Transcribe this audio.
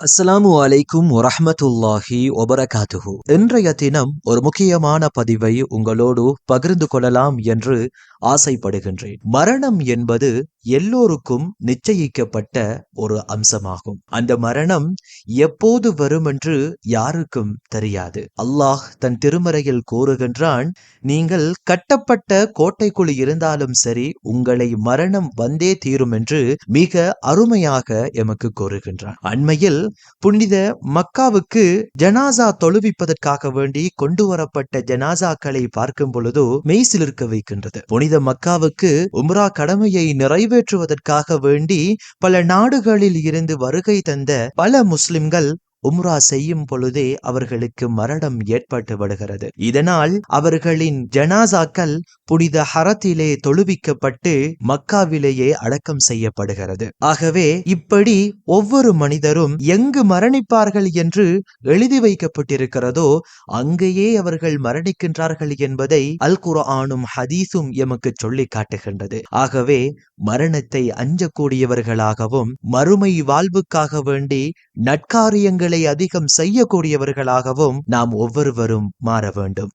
அஸ்ஸலாமு அலைக்கும் வரஹ்மத்துல்லாஹி வபரகாத்துஹு. இன்றைய தினம் ஒரு முக்கியமான பதிவை உங்களோடு பகிர்ந்து கொள்ளலாம் என்று ஆசைப்படுகின்றேன். மரணம் என்பது எல்லோருக்கும் நிச்சயிக்கப்பட்ட ஒரு அம்சமாகும். அந்த மரணம் எப்போது வரும் என்று யாருக்கும் தெரியாது. அல்லாஹ் தன் திருமறையில் கூறுகின்றான் நீங்கள் கட்டப்பட்ட கோட்டைக்குள் இருந்தாலும் சரி உங்களை மரணம் வந்தே தீரும் என்று மிக அருமையாக எமக்கு கூறுகின்றான். அண்மையில் புனித மக்காவுக்கு ஜனாசா தொழுவிப்பதற்காக வேண்டி கொண்டு வரப்பட்ட ஜனாசாக்களை பார்க்கும் பொழுதோ மெய்சிலிருக்க வைக்கின்றது. புனித மக்காவுக்கு உம்ரா கடமையை நிறைவேற்றுவதற்காக வேண்டி பல நாடுகளில் இருந்து வருகை தந்த பல முஸ்லிம்கள் உம்ரா செய்யும் பொழுதே அவர்களுக்கு மரணம் ஏற்பட்டு விடுகிறது. இதனால் அவர்களின் ஜனாசாக்கள் புனித ஹரத்திலே தொழுவிக்கப்பட்டு மக்காவிலேயே அடக்கம் செய்யப்படுகிறது. ஆகவே இப்படி ஒவ்வொரு மனிதரும் எங்கு மரணிப்பார்கள் என்று எழுதி வைக்கப்பட்டிருக்கிறதோ அங்கேயே அவர்கள் மரணிக்கின்றார்கள் என்பதை அல் குர்ஆனும் ஹதீஸும் எமக்கு சொல்லி காட்டுகின்றது. ஆகவே மரணத்தை அஞ்சக்கூடியவர்களாகவும் மறுமை வாழ்வுக்காக வேண்டி நட்காரியங்கள் அதிகம் செய்யக்கூடியவர்களாகவும் நாம் ஒவ்வொருவரும் மாற வேண்டும்.